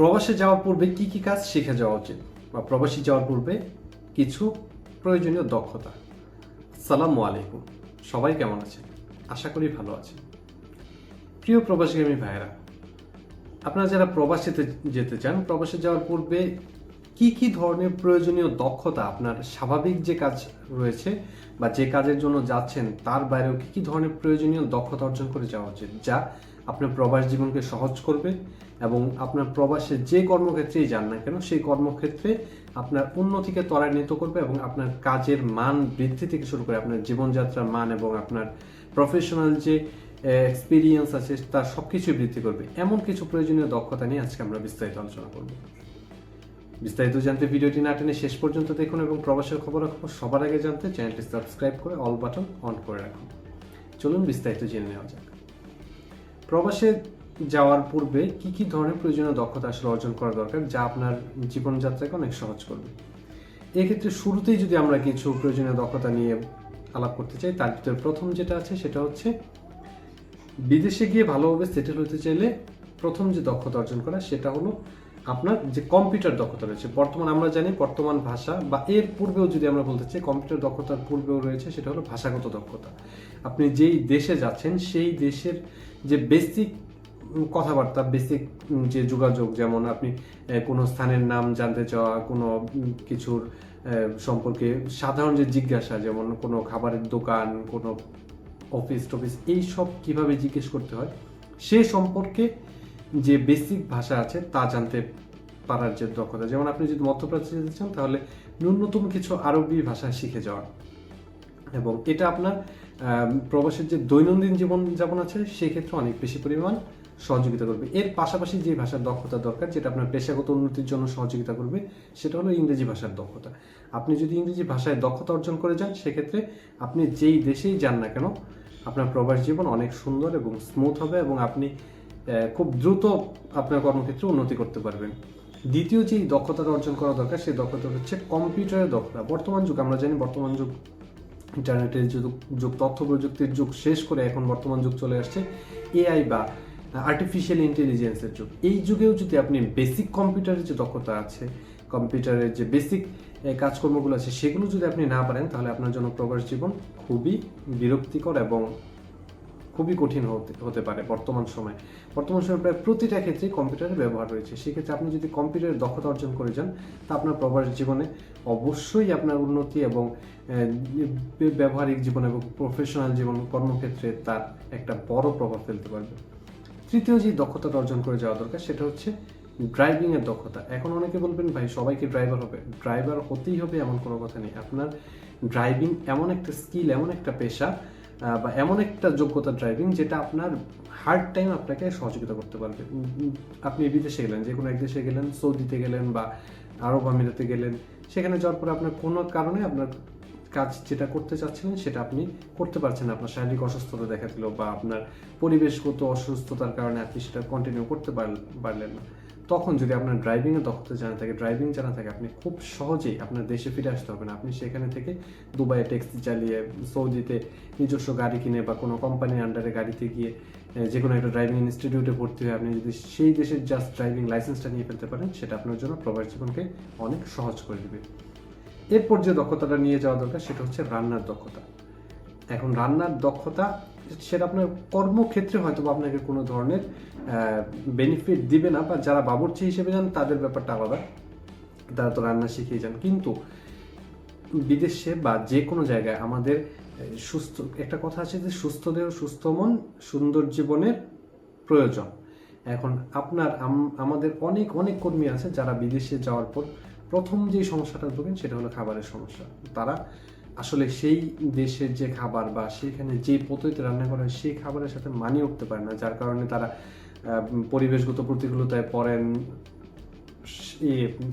প্রবাসে যাওয়ার পূর্বে কি কি কাজ শিখে যাওয়া উচিত? বা প্রবাসী যাওয়ার পূর্বে কিছু প্রয়োজনীয় দক্ষতা। সালাম আলাইকুম। সবাই কেমন আছে আশা করি ভালো আছে প্রিয় প্রবাসীগামী ভাইয়েরা, আপনারা যারা প্রবাসীতে যেতে চান, প্রবাসে যাওয়ার পূর্বে কি কি ধরনের প্রয়োজনীয় দক্ষতা আপনার স্বাভাবিক যে কাজ রয়েছে বা যে কাজের জন্য যাচ্ছেন, তার বাইরেও কি কি ধরনের প্রয়োজনীয় দক্ষতা অর্জন করে যাওয়া উচিত, যা আপনার প্রবাস জীবনকে সহজ করবে এবং আপনার প্রবাসে যে কর্মক্ষেত্রেই যান না কেন, সেই কর্মক্ষেত্রে আপনার উন্নতিকে ত্বরান্বিত করবে এবং আপনার কাজের মান বৃদ্ধি থেকে শুরু করে আপনার জীবনযাত্রার মান এবং আপনার প্রফেশনাল যে এক্সপিরিয়েন্স আছে তার সব কিছুই বৃদ্ধি করবে। এমন কিছু প্রয়োজনীয় দক্ষতা নিয়ে আজকে আমরা বিস্তারিত আলোচনা করব। বিস্তারিত জানতে ভিডিওটি না টেনে শেষ পর্যন্ত দেখুন এবং প্রবাসের খবরাখবর সবার আগে জানতে চ্যানেলটি সাবস্ক্রাইব করে অল বাটন অন করে রাখুন। চলুন বিস্তারিত জেনে নেওয়া যাক। প্রবাসে যাওয়ার পূর্বে কি কি ধরনের প্রয়োজনীয় দক্ষতা আসলে অর্জন করা দরকার যা আপনার জীবনযাত্রাকে অনেক সহজ করবে? এক্ষেত্রে শুরুতেই যদি আমরা কিছু প্রয়োজনীয় দক্ষতা নিয়ে আলাপ করতে চাই, তার ভিতরে প্রথম যেটা আছে সেটা হচ্ছে বিদেশে গিয়ে ভালোভাবে সেটেল হতে চাইলে প্রথম যে দক্ষতা অর্জন করা সেটা হলো আপনার যে কম্পিউটার দক্ষতা রয়েছে। বর্তমান আমরা জানি বর্তমান ভাষা বা এর পূর্বেও যদি আমরা বলতে চাই কম্পিউটার দক্ষতার পূর্বেও রয়েছে সেটা হলো ভাষাগত দক্ষতা। আপনি যেই দেশে যাচ্ছেন, সেই দেশের যে বেসিক কথাবার্তা বেসিক যে যোগাযোগ, যেমন আপনি কোনো স্থানের নাম জানতে চাওয়া, কোনো কিছুর সম্পর্কে সাধারণ যে জিজ্ঞাসা, যেমন কোনো খাবারের দোকান, কোনো অফিস টফিস, এই সব কীভাবে জিজ্ঞেস করতে হয়, সে সম্পর্কে যে বেসিক ভাষা আছে, তা জানতে পারার যে দক্ষতা, যেমন আপনি যদি মধ্যপ্রাচ্যে যেতে চান, তাহলে ন্যূনতম কিছু আরবি ভাষা শিখে যাওয়া। এবং এটা আপনার প্রবাসের যে দৈনন্দিন জীবন যাপন আছে সেক্ষেত্রে অনেক বেশি পরিমাণ সহযোগিতা করবে। এর পাশাপাশি যে ভাষার দক্ষতা দরকার, যেটা আপনার পেশাগত উন্নতির জন্য সহযোগিতা করবে, সেটা হলো ইংরেজি ভাষার দক্ষতা। আপনি যদি ইংরেজি ভাষায় দক্ষতা অর্জন করে যান, সেক্ষেত্রে আপনি যেই দেশেই যান না কেন, আপনার প্রবাস জীবন অনেক সুন্দর এবং স্মুথ হবে এবং আপনি খুব দ্রুত আপনার কর্মক্ষেত্রে উন্নতি করতে পারবেন। দ্বিতীয় যেই দক্ষতাটা অর্জন করা দরকার, সেই দক্ষতা হচ্ছে কম্পিউটারের দক্ষতা। বর্তমান যুগ, আমরা জানি বর্তমান যুগ ইন্টারনেটের যুগ তথ্য প্রযুক্তির যুগ শেষ করে এখন বর্তমান যুগ চলে আসছে এআই বা আর্টিফিশিয়াল ইন্টেলিজেন্সের যুগ। এই যুগেও যদি আপনি বেসিক কম্পিউটারের যে দক্ষতা আছে কম্পিউটারের যে বেসিক কাজকর্মগুলো আছে, সেগুলো যদি আপনি না পারেন, তাহলে আপনার জন্য প্রবাস জীবন খুবই বিরক্তিকর এবং খুবই কঠিন হতে পারে বর্তমান সময়ে। বর্তমান সময়ে প্রায় প্রতিটা ক্ষেত্রে কম্পিউটারের ব্যবহার রয়েছে। সেক্ষেত্রে আপনি যদি কম্পিউটারের দক্ষতা অর্জন করে যান, তা আপনার প্রবাস জীবনে অবশ্যই আপনার উন্নতি এবং ব্যবহারিক জীবন এবং প্রফেশনাল জীবন কর্মক্ষেত্রে তার একটা বড় প্রভাব ফেলতে পারবে। তৃতীয় যে দক্ষতাটা অর্জন করে যাওয়া দরকার, সেটা হচ্ছে ড্রাইভিংয়ের দক্ষতা। এখন অনেকে বলবেন, ভাই সবাইকে ড্রাইভার হবে? ড্রাইভার হতেই হবে এমন কোনো কথা নেই। আপনার ড্রাইভিং এমন একটা স্কিল এমন একটা পেশা বা এমন একটা যোগ্যতা ড্রাইভিং যেটা আপনার হার্ড টাইম আপনাকে সহযোগিতা করতে পারবে। আপনি বিদেশে গেলেন যে কোনো এক দেশে গেলেন, সৌদিতে গেলেন বা আরব আমিরাতে গেলেন, সেখানে যাওয়ার পরে আপনার কোনো কারণে আপনার কাজ যেটা করতে চাচ্ছিলেন সেটা আপনি করতে পারছেন না। আপনার শারীরিক অসুস্থতা দেখা দিল বা আপনার পরিবেশগত অসুস্থতার কারণে আপনি সেটা কন্টিনিউ করতে পার- পারলেন না। তখন যদি আপনার ড্রাইভিং এর দক্ষতা জানা থাকে ড্রাইভিং জানা থাকে, আপনি খুব সহজেই আপনার দেশে ফিরে আসতে হবে না আপনি সেখানে থেকে দুবাইয়ে ট্যাক্সি চালিয়ে সৌদিতে নিজস্ব গাড়ি কিনে বা কোনো কোম্পানির আন্ডারে গাড়িতে গিয়ে যে কোনো একটা ড্রাইভিং ইনস্টিটিউটে ভর্তি হয়ে আপনি যদি সেই দেশের জাস্ট ড্রাইভিং লাইসেন্সটা নিয়ে ফেলতে পারেন, সেটা আপনার জন্য প্রবাস জীবনকে অনেক সহজ করে দেবে। এরপর যে দক্ষতাটা নিয়ে যাওয়া দরকার, সেটা হচ্ছে রান্নার দক্ষতা। এখন রান্নার দক্ষতা সেটা আপনার কর্মক্ষেত্রে হয়তো বা আপনাকে কোনো ধরনের বেনিফিট দিবে না, বা যারা বাবুর্চি হিসেবে যান, তাদের ব্যাপারটা আলাদা। তারা তো রান্না শিখিয়ে যান। কিন্তু বিদেশে বা যে কোনো জায়গায় আমাদের সুস্থ, একটা কথা আছে যে সুস্থ দেহ সুস্থ মন, সুন্দর জীবনের প্রয়োজন। এখন আপনার আমাদের অনেক অনেক কর্মী আছে যারা বিদেশে যাওয়ার পর প্রথম যে সমস্যাটা ভোগেন সেটা হলো খাবারের সমস্যা। তারা আসলে সেই দেশের যে খাবার বা সেখানে যে পদ্ধতিতে রান্না করা হয়, সেই খাবারের সাথে মানিয়ে উঠতে পারে না। যার কারণে তারা পরিবেশগত প্রতিকূলতায় পড়েন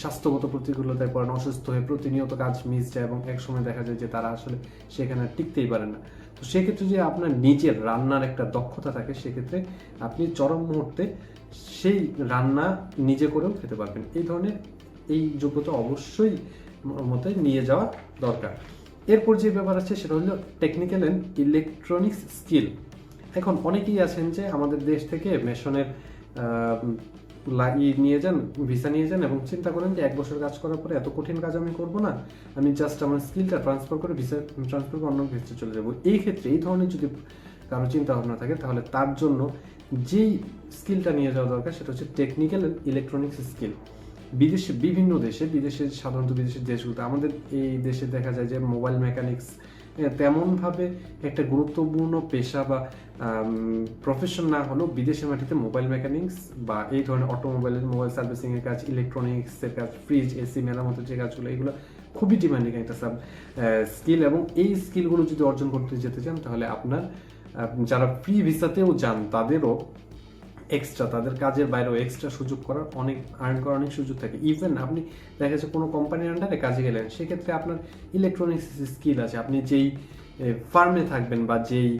স্বাস্থ্যগত প্রতিকূলতায় পড়েন, অসুস্থ হয়ে প্রতিনিয়ত কাজ মিস যায় এবং এক সময় দেখা যায় যে তারা আসলে সেখানে টিকতেই পারে না। তো সেক্ষেত্রে যে আপনার নিজের রান্নার একটা দক্ষতা থাকে, সেক্ষেত্রে আপনি চরম মুহূর্তে সেই রান্না নিজে করেও খেতে পারবেন। এই ধরনের এই যোগ্যতা অবশ্যই মতে নিয়ে যাওয়া দরকার। এরপর যে ব্যাপার আছে সেটা হলো টেকনিক্যাল অ্যান্ড ইলেকট্রনিক্স স্কিল এখন অনেকেই আছেন যে আমাদের দেশ থেকে মেশনের আহ, লা- ই নিয়ে যান ভিসা নিয়ে যান এবং চিন্তা করেন যে এক বছর কাজ করার পরে এত কঠিন কাজ আমি করব না। আমি জাস্ট আমার স্কিলটা ট্রান্সফার করে ভিসা ট্রান্সফার করে অন্য ভিসা চলে যাব। এই ক্ষেত্রে এই ধরনের যদি কারও চিন্তা ভাবনা থাকে তাহলে তার জন্য যেই স্কিলটা নিয়ে যাওয়া দরকার সেটা হচ্ছে টেকনিক্যাল ইলেকট্রনিক্স স্কিল বিদেশে, বিভিন্ন দেশে, বিদেশে, সাধারণত বিদেশের দেশগুলোতে, আমাদের এই দেশে দেখা যায় যে মোবাইল মেকানিক্স তেমনভাবে একটা গুরুত্বপূর্ণ পেশা বা প্রফেশন না হলেও বিদেশের মাটিতে মোবাইল মেকানিক্স বা এই ধরনের অটোমোবাইলের মোবাইল সার্ভিসিংয়ের কাজ ইলেকট্রনিক্সের কাজ ফ্রিজ এসি মেরামতের যে কাজগুলো, এগুলো খুবই ডিমান্ডিং একটা সাব স্কিল এবং এই স্কিলগুলো যদি অর্জন করতে যেতে চান, তাহলে আপনার যারা ফ্রি ভিসাতেও যান, তাদেরও এক্সট্রা তাদের কাজের বাইরেও এক্সট্রা সুযোগ করার অনেক আর্ন করার অনেক সুযোগ থাকে। ইভেন আপনি দেখা যাচ্ছে কোনো কোম্পানির আন্ডারে কাজে গেলেন, সেক্ষেত্রে আপনার ইলেকট্রনিক্স স্কিল আছে। আপনি যেই ফার্মে থাকবেন বা যেই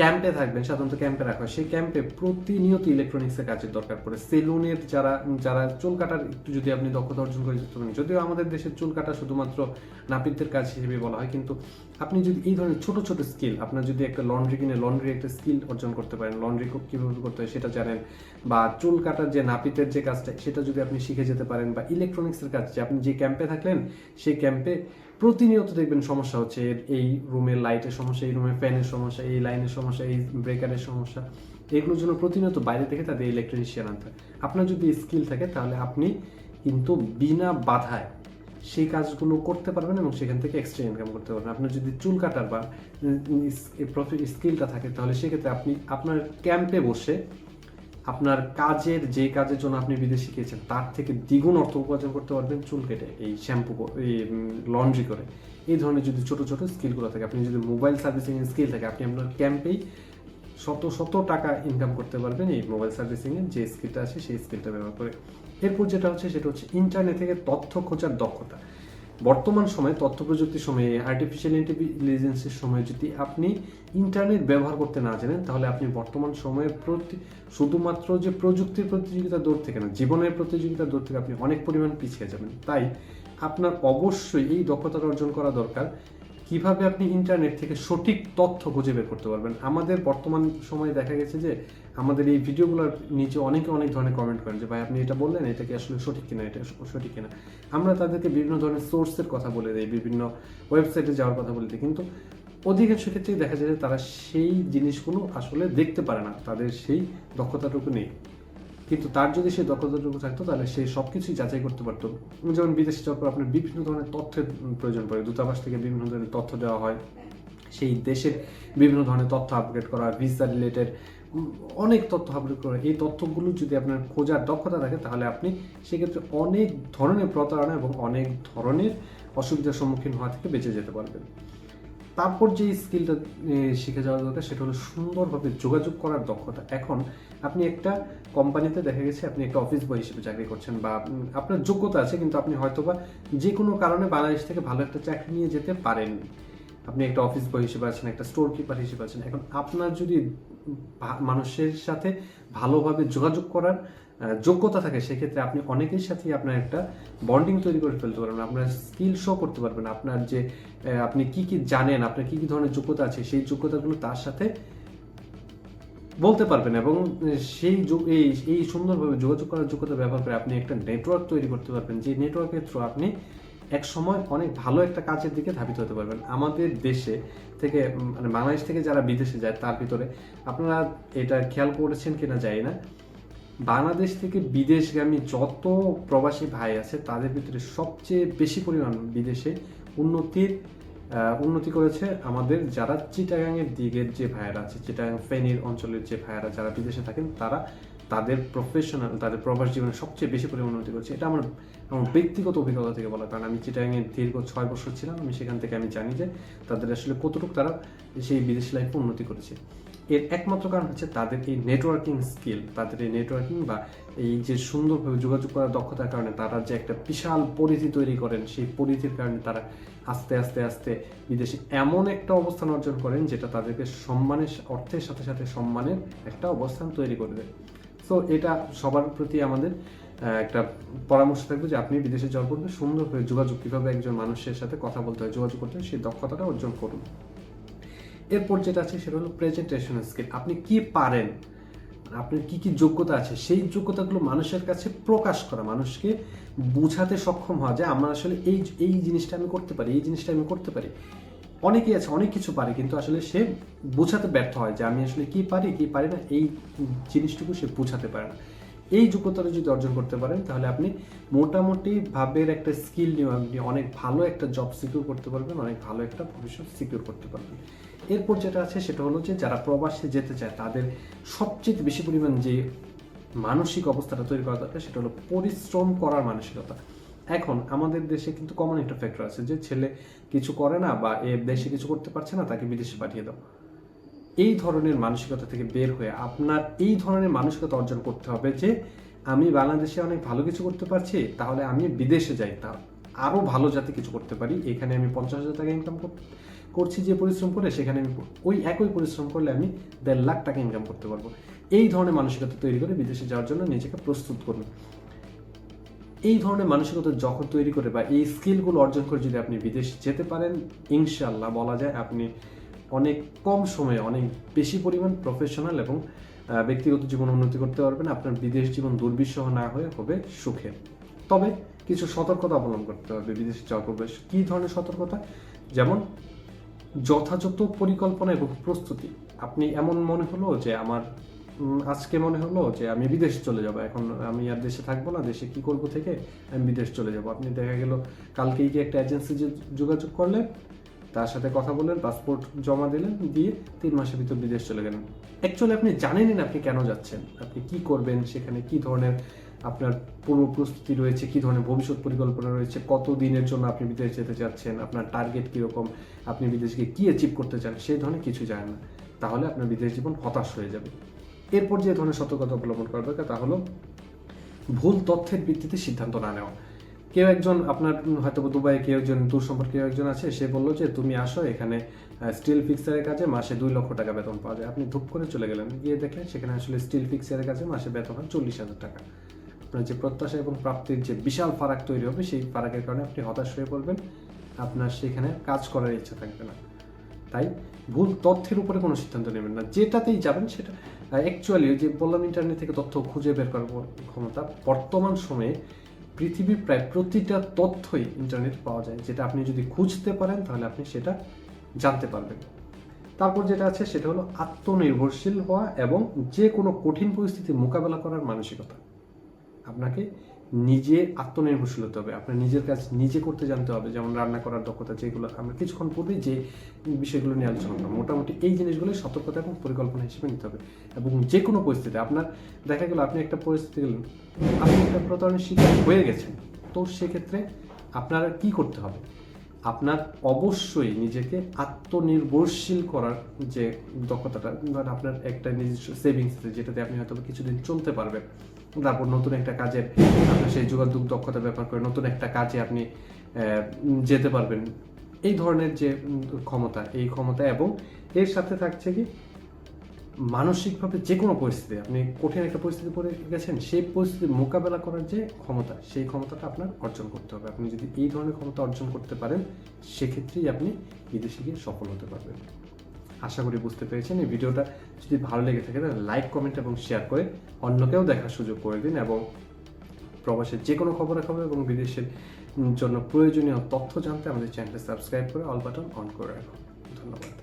ক্যাম্পে থাকবেন, সাধারণত ক্যাম্পে রাখা হয়। সেই ক্যাম্পে প্রতিনিয়ত ইলেকট্রনিক্সের কাজের দরকার পড়ে। সেলুনের যারা যারা চুল কাটার, একটু যদি আপনি দক্ষতা অর্জন করে যেতে পারেন যদিও আমাদের দেশের চুল কাটা শুধুমাত্র নাপিতদের কাজ হিসেবে বলা হয়, কিন্তু আপনি যদি এই ধরনের ছোট ছোট স্কিল আপনার যদি একটা লন্ড্রি কিনে লন্ড্রি একটা স্কিল অর্জন করতে পারেন লন্ড্রি কীভাবে করতে হয় সেটা জানেন, বা চুল কাটার যে নাপিতের যে কাজটা, সেটা যদি আপনি শিখে যেতে পারেন, বা ইলেকট্রনিক্সের কাজ, যে আপনি যে ক্যাম্পে থাকলেন, সেই ক্যাম্পে প্রতিনিয়ত দেখবেন সমস্যা হচ্ছে এই রুমের লাইটের সমস্যা, এই রুমের ফ্যানের সমস্যা, এই লাইনের সমস্যা, এই ব্রেকারের সমস্যা এগুলোর জন্য প্রতিনিয়ত বাইরে থেকে তাদের ইলেকট্রিশিয়ান আনতে হয়। আপনার যদি স্কিল থাকে, তাহলে আপনি কিন্তু বিনা বাধায় সেই কাজগুলো করতে পারবেন এবং সেখান থেকে এক্সট্রা ইনকাম করতে পারবেন আপনার যদি চুল কাটার বা স্কিলটা থাকে, তাহলে সেক্ষেত্রে আপনি আপনার ক্যাম্পে বসে আপনার কাজের যে কাজের জন্য আপনি বিদেশে গিয়েছেন তার থেকে দ্বিগুণ অর্থ উপার্জন করতে পারবেন চুল কেটে, এই শ্যাম্পু এই লন্ড্রি করে। এই ধরনের যদি ছোট ছোট স্কিলগুলো থাকে, আপনি যদি মোবাইল সার্ভিসিং স্কিল থাকে, আপনি আপনার ক্যাম্পেই শত শত টাকা ইনকাম করতে পারবেন এই মোবাইল সার্ভিসিং এর যে স্কিলটা আছে, সেই স্কিলটা ব্যবহার করে। এরপর যেটা হচ্ছে, সেটা হচ্ছে ইন্টারনেট থেকে তথ্য খোঁজার দক্ষতা। বর্তমান সময়ে তথ্য প্রযুক্তির সময়ে আর্টিফিশিয়াল ইন্টেলিজেন্সের সময়ে যদি আপনি ইন্টারনেট ব্যবহার করতে না জানেন, তাহলে আপনি বর্তমান সময়ে প্রতি শুধুমাত্র যে প্রযুক্তির প্রতিযোগিতা দৌড় থেকে না, জীবনের প্রতিযোগিতা দৌড় থেকে আপনি অনেক পরিমাণ পিছিয়ে যাবেন। তাই আপনার অবশ্যই এই দক্ষতা অর্জন করা দরকার। কীভাবে আপনি ইন্টারনেট থেকে সঠিক তথ্য খুঁজে বের করতে পারবেন? আমাদের বর্তমান সময়ে দেখা গেছে যে, আমাদের এই ভিডিওগুলোর নিচে অনেকে অনেক ধরনের কমেন্ট করেন যে, ভাই, আপনি এটা বললেন, এটা কি আসলে সঠিক কিনা? এটা সঠিক কিনা? আমরা তাদেরকে বিভিন্ন ধরনের সোর্সের কথা বলে দিই, বিভিন্ন ওয়েবসাইটে যাওয়ার কথা বলে দিই। কিন্তু অধিকাংশ ক্ষেত্রেই দেখা যায় যে, তারা সেই জিনিসগুলো আসলে দেখতে পারে না। তাদের সেই দক্ষতাটুকু নেই। কিন্তু তার যদি সেই দক্ষতাটুকু থাকতো, তাহলে সে সব কিছুই যাচাই করতে পারতো। যেমন বিদেশে যাওয়ার পর আপনার বিভিন্ন ধরনের তথ্যের প্রয়োজন পড়ে। দূতাবাস থেকে বিভিন্ন ধরনের তথ্য দেওয়া হয়। সেই দেশের বিভিন্ন ধরনের তথ্য আপডেট করা ভিসা রিলেটেড অনেক তথ্য আপডেট করা। এই তথ্যগুলো যদি আপনার খোঁজার দক্ষতা থাকে, তাহলে আপনি সেক্ষেত্রে অনেক ধরনের প্রতারণা এবং অনেক ধরনের অসুবিধার সম্মুখীন হওয়া থেকে বেঁচে যেতে পারবেন। তারপর যে স্কিলটা শিখে যাওয়া দরকার, সেটা হলো সুন্দরভাবে যোগাযোগ করার দক্ষতা। এখন আপনি একটা কোম্পানিতে দেখা গেছে আপনি একটা অফিস বয় হিসেবে চাকরি করছেন বা আপনার যোগ্যতা আছে কিন্তু আপনি হয়তোবা যে কোনো কারণে বাংলাদেশ থেকে ভালো একটা চাকরি নিয়ে যেতে পারেননি আপনি একটা অফিস বয় হিসেবে আছেন, একটা স্টোর কিপার হিসেবে আছেন। এখন আপনার যদি মানুষের সাথে ভালোভাবে যোগাযোগ করার যোগ্যতা থাকে, সেক্ষেত্রে আপনি অনেকের সাথেই আপনার একটা বন্ডিং তৈরি করে ফেলতে পারবেন, আপনার স্কিল শো করতে পারবেন। আপনার যে আপনি কি কি জানেন, আপনার কি কি ধরনের যোগ্যতা আছে, সেই যোগ্যতাগুলো তার সাথে বলতে পারবেন এবং সেই এই এই সুন্দরভাবে যোগাযোগ করার যোগ্যতা ব্যবহার করে আপনি একটা নেটওয়ার্ক তৈরি করতে পারবেন, যে নেটওয়ার্কের থ্রু আপনি এক সময় অনেক ভালো একটা কাজের দিকে ধাবিত হতে পারবেন। আমাদের দেশে থেকে মানে বাংলাদেশ থেকে যারা বিদেশে যায়, তার ভিতরে আপনারা এটা খেয়াল করেছেন কিনা জানি না। বাংলাদেশ থেকে বিদেশগামী যত প্রবাসী ভাই আছে, তাদের ভিতরে সবচেয়ে বেশি পরিমাণ বিদেশে উন্নতির উন্নতি করেছে আমাদের যারা চিটাগাংয়ের দিকের যে ভাইয়েরা আছে, চিটাগাং ফেনীর অঞ্চলের যে ভাইয়েরা যারা বিদেশে থাকেন, তারা তাদের প্রফেশনাল তাদের প্রবাস জীবনে সবচেয়ে বেশি পরিমাণ উন্নতি করছে। এটা আমার আমার ব্যক্তিগত অভিজ্ঞতা থেকে বলা, কারণ আমি চিটাগাংয়ে দীর্ঘ ছয় বছর ছিলাম। আমি সেখান থেকে আমি জানি যে তাদের আসলে কতটুকু তারা সেই বিদেশ লাইফে উন্নতি করেছে। এর একমাত্র কারণ হচ্ছে তাদের এই নেটওয়ার্কিং স্কিল তাদের এই নেটওয়ার্কিং বা এই যে সুন্দরভাবে যোগাযোগ করার দক্ষতার কারণে তারা যে একটা বিশাল পরিধি তৈরি করেন, সেই পরিধির কারণে তারা আস্তে আস্তে আস্তে বিদেশে এমন একটা অবস্থান অর্জন করেন যেটা তাদেরকে সম্মানের অর্থের সাথে সাথে সম্মানের একটা অবস্থান তৈরি করে দেয় সো এটা সবার প্রতি আমাদের একটা পরামর্শ থাকবে যে আপনি বিদেশে যাওয়ার পূর্বে সুন্দরভাবে যোগাযোগ, কীভাবে একজন মানুষের সাথে কথা বলতে হয়, যোগাযোগ করতে হয়, সেই দক্ষতাটা অর্জন করুন। এরপর যেটা আছে সেটা হলো প্রেজেন্টেশন স্কিল আপনি কি পারেন? আপনার কি কি যোগ্যতা আছে? সেই যোগ্যতাগুলো মানুষের কাছে প্রকাশ করা, মানুষকে বোঝাতে সক্ষম হওয়া যে আমার আসলে এই এই জিনিসটা আমি করতে পারি, এই জিনিসটা আমি করতে পারি। অনেকেই আছে, অনেক কিছু পারে, কিন্তু আসলে সে বোঝাতে ব্যর্থ হয় যে আমি আসলে কি পারি কি পারি না, এই জিনিসটুকু সে বোঝাতে পারে না। এই যোগ্যতাটা যদি অর্জন করতে পারেন, তাহলে আপনি মোটামুটি ভাবের একটা স্কিল নিয়ে, আপনি অনেক ভালো একটা জব সিকিউর করতে পারবেন, অনেক ভালো একটা ভবিষ্যৎ সিকিউর করতে পারবেন। এরপর যেটা আছে সেটা হলো যে যারা প্রবাসে যেতে চায়, তাদের সবচেয়ে বেশি পরিমাণ যে মানসিক অবস্থাটা তৈরি করা দরকার সেটা হলো পরিশ্রম করার মানসিকতা। এখন আমাদের দেশে কিন্তু কমন একটা ফ্যাক্টর আছে যে ছেলে কিছু করে না বা এ দেশে কিছু করতে পারছে না, তাকে বিদেশে পাঠিয়ে দাও। এই ধরনের মানসিকতা থেকে বের হয়ে আপনার এই ধরনের মানসিকতা অর্জন করতে হবে যে আমি বাংলাদেশে অনেক ভালো কিছু করতে পারছি, তাহলে আমি বিদেশে যাই। তা আরও ভালো যাতে কিছু করতে পারি, এখানে আমি পঞ্চাশ হাজার টাকা ইনকাম করছি যে পরিশ্রম করে সেখানে আমি ওই একই পরিশ্রম করলে আমি দেড় লাখ টাকা ইনকাম করতে পারব। এই ধরনের মানসিকতা তৈরি করে বিদেশে যাওয়ার জন্য নিজেকে প্রস্তুত করুন। এই ধরনের মানসিকতা যখন তৈরি করে বা এই স্কিলগুলো অর্জন করে যদি আপনি বিদেশ যেতে পারেন ইনশাল্লাহ বলা যায় আপনি অনেক কম সময়ে অনেক বেশি পরিমাণ প্রফেশনাল এবং ব্যক্তিগত জীবন উন্নতি করতে পারবেন। আপনার বিদেশ জীবন দুর্বিষহ না হয়ে হবে সুখে। তবে কিছু সতর্কতা অবলম্বন করতে হবে বিদেশে যাওয়ার পূর্বে। কী ধরনের সতর্কতা? যেমন যথাযথ পরিকল্পনা এবং প্রস্তুতি। আপনি এমন মনে হলো যে আমার আজকে মনে হলো যে আমি বিদেশ চলে যাব। এখন আমি আর দেশে থাকব না, দেশে কি করব থেকে আমি বিদেশ চলে যাব। আপনি দেখা গেল কালকেই কি একটা এজেন্সি যোগাযোগ করলেন? তার সাথে কথা বললেন পাসপোর্ট জমা দিলেন, দিয়ে তিন মাসের ভিতর বিদেশ চলে গেলেন। অ্যাকচুয়ালি আপনি জানেনই না আপনি কেন যাচ্ছেন, আপনি কি করবেন, সেখানে কি ধরনের আপনার পূর্ব প্রস্তুতি রয়েছে, কি ধরনের ভবিষ্যৎ পরিকল্পনা রয়েছে, কত দিনের জন্য আপনি বিদেশ যেতে চাচ্ছেন, আপনার টার্গেট কীরকম, আপনি বিদেশকে কী অ্যাচিভ করতে চান, সেই ধরনের কিছু জানেন না। তাহলে আপনার বিদেশ জীবন হতাশ হয়ে যাবে। এরপর যে ধরনের সতর্কতা অবলম্বন করা দরকার তা হলো ভুল তথ্যের ভিত্তিতে সিদ্ধান্ত না নেওয়া। কেউ একজন আপনার হয়তো দুবাইয়ে কেউ একজন, দূর সম্পর্কে একজন আছে, সে বলল যে তুমি আসো, এখানে স্টিল ফিক্সারের কাজে মাসে দুই লক্ষ টাকা বেতন পাওয়া যায়। আপনি ধূপ করে চলে গেলেন, গিয়ে দেখলেন সেখানে আসলে স্টিল ফিক্সারের কাছে মাসে বেতন হয় চল্লিশ হাজার টাকা। আপনার যে প্রত্যাশা এবং প্রাপ্তির যে বিশাল ফারাক তৈরি হবে, সেই ফারাকের কারণে আপনি হতাশ হয়ে পড়বেন, আপনার সেখানে কাজ করার ইচ্ছা থাকবে না। তাই ভুল তথ্যের উপরে কোনো সিদ্ধান্ত নেবেন না। যেটাতেই যাবেন সেটা অ্যাকচুয়ালি যে বললাম ইন্টারনেট থেকে তথ্য খুঁজে বের করার ক্ষমতা বর্তমান সময়ে পৃথিবীর প্রায় প্রতিটা তথ্যই ইন্টারনেট পাওয়া যায়, যেটা আপনি যদি খুঁজতে পারেন তাহলে আপনি সেটা জানতে পারবেন। তারপর যেটা আছে সেটা হলো আত্মনির্ভরশীল হওয়া এবং যে কোনো কঠিন পরিস্থিতি মোকাবেলা করার মানসিকতা। আপনাকে নিজে আত্মনির্ভরশীল হতে হবে। আপনার নিজের কাজ নিজে করতে জানতে হবে, যেমন রান্না করার দক্ষতা, যেগুলো আমরা কিছুক্ষণ পূর্বেই যে বিষয়গুলো নিয়ে আলোচনা করলাম, মোটামুটি এই জিনিসগুলো সতর্কতা এবং পরিকল্পনা হিসেবে নিতে হবে। এবং যে কোনো পরিস্থিতি আপনার, দেখা গেল আপনি একটা পরিস্থিতি গেলেন, আপনি একটা প্রতারণার শিকার হয়ে গেছেন, তো সেক্ষেত্রে আপনার কি করতে হবে? আপনার অবশ্যই নিজেকে আত্মনির্ভরশীল করার যে দক্ষতাটা আপনার একটা নিজস্ব সেভিংস যেটাতে আপনি হয়তো কিছুদিন চলতে পারবেন। তারপর নতুন একটা কাজে আপনার সেই যোগাযোগ দক্ষতা ব্যবহার করে নতুন একটা কাজে আপনি যেতে পারবেন। এই ধরনের যে ক্ষমতা, এই ক্ষমতা এবং এর সাথে থাকছে কি, মানসিকভাবে যে কোনো পরিস্থিতি, আপনি কঠিন একটা পরিস্থিতি পড়ে গেছেন, সেই পরিস্থিতি মোকাবেলা করার যে ক্ষমতা, সেই ক্ষমতাটা আপনার অর্জন করতে হবে। আপনি যদি এই ধরনের ক্ষমতা অর্জন করতে পারেন, সেক্ষেত্রেই আপনি বিদেশে গিয়ে সফল হতে পারবেন। আশা করি বুঝতে পেরেছেন। এই ভিডিওটা যদি ভালো লেগে থাকে, তাহলে লাইক কমেন্ট এবং শেয়ার করে অন্যকেও দেখার সুযোগ করে দিন এবং প্রবাসের যে কোনো খবরাখবর এবং বিদেশের জন্য প্রয়োজনীয় তথ্য জানতে আমাদের চ্যানেলটা সাবস্ক্রাইব করে অল বাটন অন করে রাখুন। ধন্যবাদ।